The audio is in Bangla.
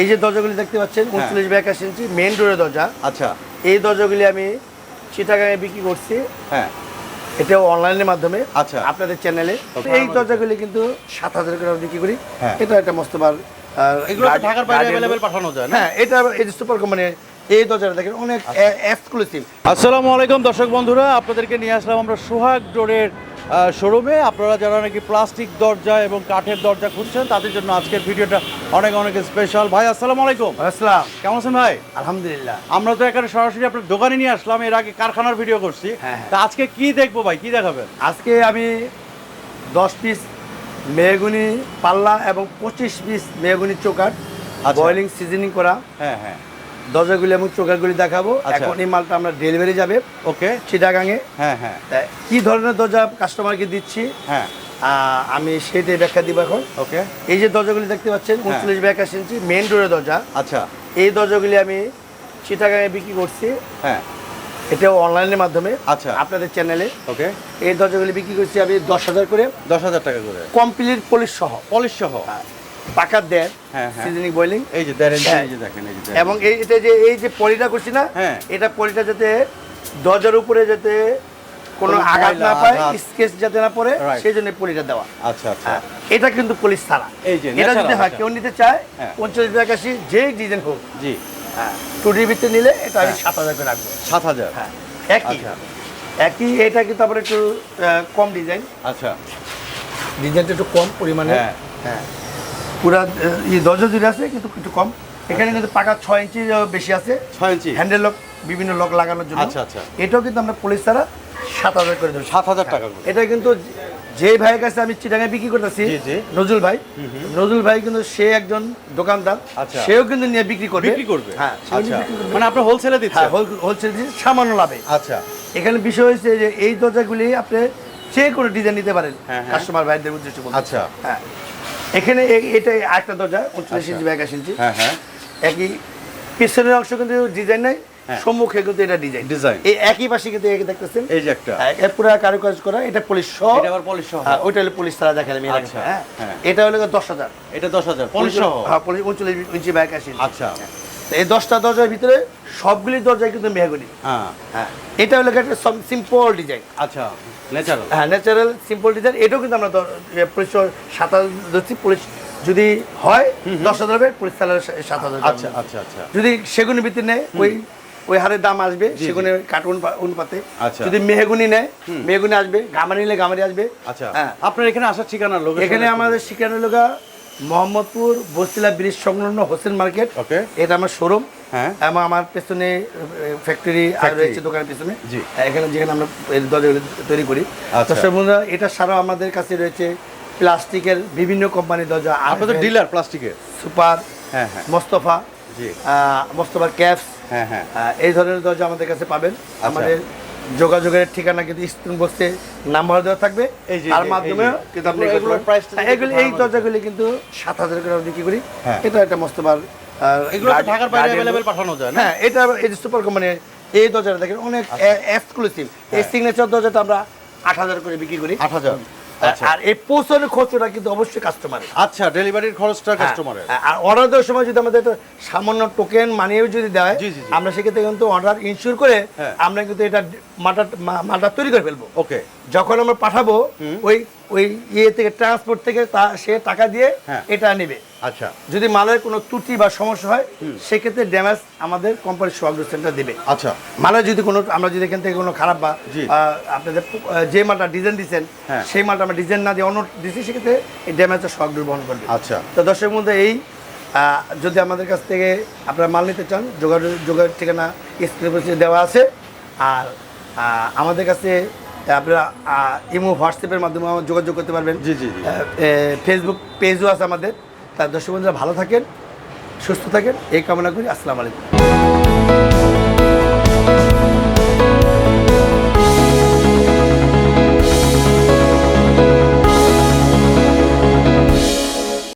এই যে দরজাগুলি দেখতে পাচ্ছেন উনচল্লিশ বাই একাশি ইঞ্চি মেন ডোরের দরজা। আচ্ছা। এই দরজাগুলি আমি চিটাগাঙে বিক্রি করছি। হ্যাঁ। এটাও অনলাইনের মাধ্যমে। আচ্ছা। আপনাদের চ্যানেলে এই দরজাগুলি কিন্তু সাত হাজার করে বিক্রি করি। হ্যাঁ। এটা একটা মস্তবার এগুলো তো ঢাকার বাইরে অ্যাভেলেবেল পাঠানো যায় না? হ্যাঁ এটা এই সুপার কোম্পানি এই দরজাটা দেখেন অনেক আচ্ছা। এক্সক্লুসিভ আসসালামু আলাইকুম দর্শক বন্ধুরা আপনাদেরকে নিয়ে আসলাম আমরা সোহাগ ডোরের শোরুমে আপনারা যারা নাকি প্লাস্টিক দরজা এবং কাঠের দরজা খুঁজছেন তাদের জন্য আজকের ভিডিওটা অনেক অনেক স্পেশাল ভাই আসসালামু আলাইকুম। আসসালাম। কেমন আছেন ভাই? আলহামদুলিল্লাহ। আমরা তো এখানে সরাসরি আপনার দোকানে নিয়ে আসলাম এর আগে কারখানার ভিডিও করছি। হ্যাঁ, হ্যাঁ। তা আজকে কি দেখব ভাই? কি দেখাবেন? আজকে আমি দশ পিস মেহগুনি পাল্লা এবং পঁচিশ পিস মেহগুনি চোকার। বয়েলিং সিজনিং করা। হ্যাঁ হ্যাঁ। দরজাগুলি এবং চোকারগুলি দেখাবো। আচ্ছা। এখন এই মালটা আমরা ডেলিভারি যাবে। ওকে। চিটাগাঙে। হ্যাঁ হ্যাঁ। কি ধরনের দরজা কাস্টমারকে দিচ্ছি? হ্যাঁ। আমি সেটাই ব্যাখ্যা দিব এখন। ওকে। এই যে দরজাগুলি দেখতে পাচ্ছেন উনচল্লিশ বাই একাশি ইঞ্চি মেন ডোরের দরজা। আচ্ছা। এই দরজাগুলি আমি চিটাগাঙে বিক্রি করছি। হ্যাঁ। এটাও অনলাইনের মাধ্যমে আচ্ছা। আপনাদের চ্যানেলে ওকে। এই দরজাগুলি বিক্রি করছি আমি দশ হাজার করে। দশ হাজার টাকা করে। কমপ্লিট পলিশ সহ। পলিশ সহ। পাকার দেন হ্যাঁ, হ্যাঁ। সিজনিং বয়েলিং এই যে দেখেন হ্যাঁ। এই যে দেখেন এই যে এবং এই এটা যে এই যে পলিটা করছি না হ্যাঁ। এটা পলিটা যাতে দরজার উপরে যাতে কোনো আঘাত না পায় স্কেচ যাতে না পড়ে সেই জন্য পলিটা দেওয়া। আচ্ছা আচ্ছা। হ্যাঁ, এটা কিন্তু পুলিশ ছাড়া। এই যে এটা যদি হয় আচ্ছা। কেউ নিতে চায় হ্যাঁ। পঞ্চাশ একাশি যেই ডিজাইন হোক। জি। টু ডিবিতে নিলে এটা আমি হ্যাঁ। সাত হাজার করে রাখব। সাত হাজার? হ্যাঁ একই। আচ্ছা। একই এটা কিন্তু আবার একটু কম ডিজাইন। আচ্ছা। ডিজাইনটা একটু কম পরিমাণে। হ্যাঁ। হ্যাঁ। পুরা এই দরজা জুড়ে আছে কিন্তু একটু কম। এখানে কিন্তু পাকা ছয় ইঞ্চি বেশি আছে। ছয় ইঞ্চি? হ্যান্ডেল লক বিভিন্ন লক লাগানোর জন্য। আচ্ছা, আচ্ছা। এটাও কিন্তু আমরা পুলিশ ছাড়া সাত হাজার করে দেবো। সাত হাজার টাকা এটা কিন্তু যে ভাইয়ের কাছে আমি চিটাঙে বিক্রি করতেছি। নজরুল ভাই। নজরুল ভাই কিন্তু সে একজন দোকানদার। আচ্ছা। সেও কিন্তু নিয়ে বিক্রি করবে। বিক্রি করবে? হ্যাঁ আচ্ছা। মানে আপনার হোলসেলে হ্যাঁ দিচ্ছেন হোলসেল সামান্য লাভে। আচ্ছা। এখানে বিষয় হয়েছে যে এই দরজাগুলি আপনি যে কোনো ডিজাইন নিতে পারেন। হ্যাঁ, হ্যাঁ। কাস্টমার ভাইদের উদ্দেশ্যে আচ্ছা। হ্যাঁ। এখানে এটা একটা দরজা উনচল্লিশ আচ্ছা। ইঞ্চি বা একাশ ইঞ্চি। হ্যাঁ হ্যাঁ। একই পিছনের অংশ কিন্তু ডিজাইন নাই হ্যাঁ। সম্মুখে কিন্তু এটা ডিজাইন ডিজাইন এই একই পাশে কিন্তু এই দেখতেছেন। এই যে একটা। এক- পুরো কারুকাজ করা এটা পুলিশ সহ। এটা আবার পলিশ সহ। হ্যাঁ, ওইটা হলো পুলিশ তারা দেখালে আমি এর আচ্ছা। এটা হলো দশ হাজার। এটা দশ হাজার পলিশ সহ। হ্যাঁ পুলিশ উনচল্লিশ ইঞ্চি বা একাশি ইঞ্চি। আচ্ছা। তো এই দশটা দরজার ভিতরে সবগুলি দরজায় কিন্তু মেহগুনি। হ্যাঁ। হ্যাঁ। এটা হলো একটা সিম্পল ডিজাইন আচ্ছা ন্যাচারাল হ্যাঁ ন্যাচারাল সিম্পল ডিজাইন এটাও কিন্তু আমরা পুলিশ সাত হাজার ধরছি পুলিশ যদি হয় দশ হাজার হবে পুলিশ তাহলে সাত হাজার আচ্ছা আচ্ছা আচ্ছা। যদি সেগুনের ভিত্তি নেয় ওই ওই হারে দাম আসবে সেগুনে কাঠ অনুপা- অনুপাতে। আচ্ছা। যদি মেহগুনি নেয় মেহগুনি আসবে গামারি নিলে গামারি আসবে। আচ্ছা। হ্যাঁ। আপনার এখানে আসার ঠিকানা লোক এখানে আমাদের শিকানো লগা মোহাম্মদপুর বস্তিলা ব্রিজ সংলগ্ন হোসেন মার্কেট। ওকে। এটা আমার শোরুম হ্যাঁ। এবং আমার পেছনে ফ্যাক্টরি আর রয়েছে দোকানের পেছনে। জি। এখানে যেখানে আমরা এই দরজাগুলো তৈরি করি। আচ্ছা। দর্শক বন্ধুরা এটা ছাড়াও আমাদের কাছে রয়েছে প্লাস্টিকের বিভিন্ন কোম্পানির দরজা। আপনাদের ডিলার প্লাস্টিকের? সুপার হ্যাঁ হ্যাঁ। মোস্তফা জি। মোস্তফার ক্যাপস হ্যাঁ হ্যাঁ। এই ধরনের দরজা আমাদের কাছে পাবেন। আচ্ছা। আমাদের যোগাযোগের ঠিকানা কিন্তু স্ক্রিন বক্সে নাম্বার দেওয়া থাকবে। এই যে, তার মাধ্যমে কিন্তু আপনি এগুলো- এগুলোর টা হ্যাঁ, এগুলি এই দরজাগুলি কিন্তু সাত হাজার করে আমরা বিক্রি করি। হ্যাঁ। এটা একটা মোস্তফার এগুলো ঢাকার বাইরে অ্যাভেলেবেল পাঠানো যায় না? হ্যাঁ এটা এই সুপার কোম্পানি এই দরজাটা দেখেন অনেক আচ্ছা। এক্সক্লুসিভ এই হ্যাঁ। সিগনেচার দরজাটা আমরা আট হাজার করে বিক্রি করি। আট হাজার। আর এই পৌঁছানোর খরচটা কিন্তু অবশ্যই কাস্টমারের আচ্ছা ডেলিভারির খরচটা কাস্টমারের হ্যাঁ, আর অর্ডার দেওয়ার সময় যদি আমাদের একটা সামান্য টোকেন মানিয়েও যদি দেয়। আমরা সেক্ষেত্রে কিন্তু অর্ডার ইনশিওর করে হ্যাঁ। আমরা কিন্তু এটা মাটা মালটা তৈরি করে ফেলব। ওকে যখন আমরা পাঠাবো ওই ওই ইয়ে থেকে ট্রান্সপোর্ট থেকে তা সে টাকা দিয়ে হ্যাঁ। এটা নেবে। আচ্ছা। যদি মালের কোনো ত্রুটি বা সমস্যা হয় সেক্ষেত্রে ড্যামেজ আমাদের কোম্পানির সোয়াগ্র সেন্টার দেবে। আচ্ছা। মালের যদি কোনো আমরা যদি এখান থেকে কোনো খারাপ বা। আপনাদের যে মালটা ডিজাইন দিচ্ছেন হ্যাঁ। সেই মালটা আমরা ডিজাইন না দিয়ে অন্য দিচ্ছি সেক্ষেত্রে এই ড্যামেজটা সোয়াগ্র বহন করবে। আচ্ছা। তো দর্শকের মধ্যে এই যদি আমাদের কাছ থেকে আপনারা মাল নিতে চান যোগাযোগ যোগাযোগ ঠিকানা স্ক্রিনে দেওয়া আছে। আর আমাদের কাছে আপনারা ইমো হোয়াটসঅ্যাপের মাধ্যমে আমার যোগাযোগ করতে পারবেন। জি, জি, ফেসবুক পেজও আছে আমাদের। তার দর্শক বন্ধুরা ভালো থাকেন সুস্থ থাকেন এই কামনা করি আসসালামু আলাইকুম।